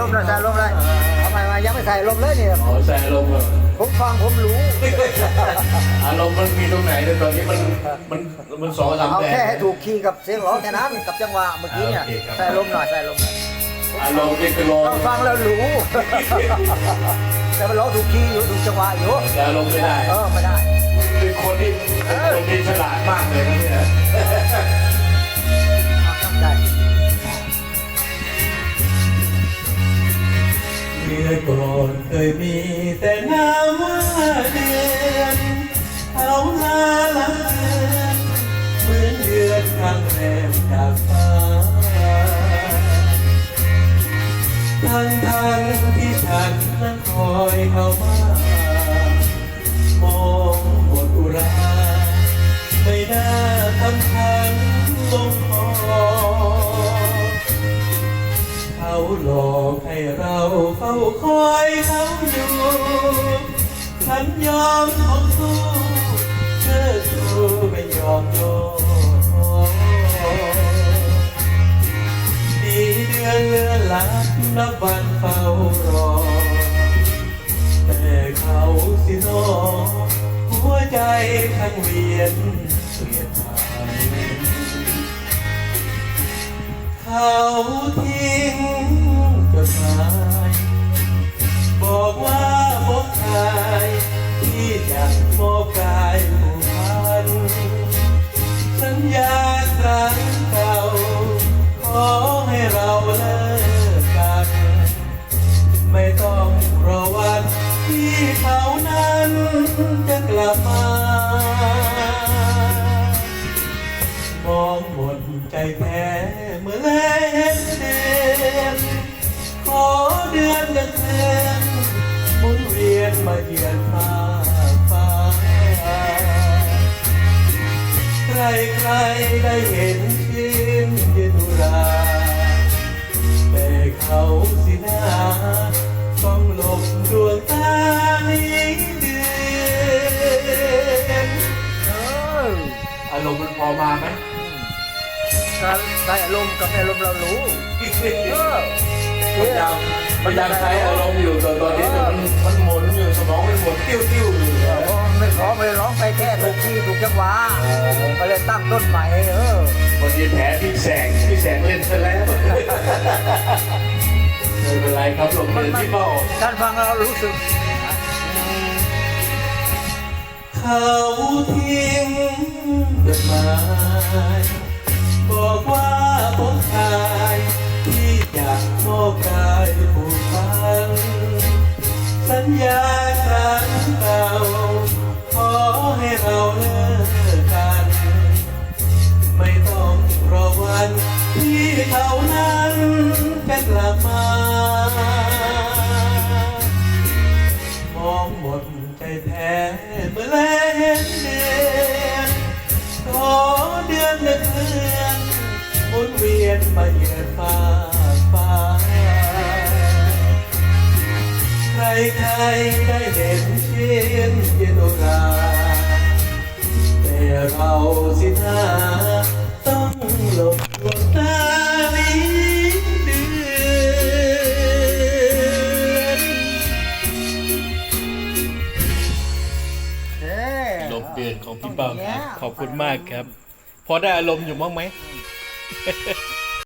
ลมเลยใส่ลมเลยทำไมมายังไม่ใส่ลมเลยเนี่ยอ๋อใส่อารมณ์เหรอผมฟังผมรู้ อารมณ์มันมีตรงไหนเนี่ยตอนนี้มันมันมันสองสามเอาแต่แค่ให้ถูกคีย์กับเสียงร้องแค่นั้นกับจังหวะเมื่อกี้เนี่ยใส่ลมหน่อยใส่ลมหน่อยอารมณ์นี่คือลมต้องฟังแล้วรู้ แต่มันร้องถูกคีย์อยู่ถูกจังหวะอยู่แต่อารมณ์ไม่ได้เออไม่ได้เป็นคนที่ ก่อนเคยมีแต่น้ำว่าเดือนเอาลาลังเดือนเหมือนเดือนข้างแรมจากฟ้าทั้งทางที่ฉันนั้นคอยเข้ามา หลอกให้เราเฝ้าคอยเขาอยู่ ฉันยอมทนสู้เชื่อสู้ไม่ยอมโยนดีเดือนเลือนลับนับวันเฝ้ารอ แต่เขาสิโนหัวใจทั้งเวียนเปลี่ยนผ่านเขาทิ้ง ดใจแท้เมื่อแลเห็นเดือนขอเดือนละเดือนหมุนเวียนมาเยือนฟ้าฟ้า ใครใครๆได้เห็นชื่นเย็นอุรา แต่เขาสินาต้องหลบดวงตานี้เดือนอารมณ์มันพอมาไหม การใส่ลมกับในลมเรารู้เออพยายามพยายามใช้อารมณ์อยู่ตอนตอนนี้แต่มันมันหมุนอยู่สมองมันหมุนติ้วติ้วๆอยู่เพราะไม่ขอไม่ร้องไปแค่ถูกคีย์ถูกจังหวะก็เลยตั้งต้นใหม่เออบางทีแผลพี่แสงพี่แสงเล่นซะแล้วไม่เป็นไรครับหลบเรียนที่เป้าการฟังเรารู้สึกเขาทิ้งจดหมาย บอกว่าผมชายที่อยากมอบกายผูกพันสัญญาครั้งเก่าขอให้เราเลิกกัน ไม่ต้องรอวันที่เขานั้นจะกลับมา ฟ้าฟ้า ใครใครได้เห็นเช่นเย็นอุราแต่เราสินาต้องหลบดวงตานี้เดือนเอ้ยลมเดือนของพี่เป้าครับขอบคุณมากครับ พอได้อารมณ์อยู่บ้างไหม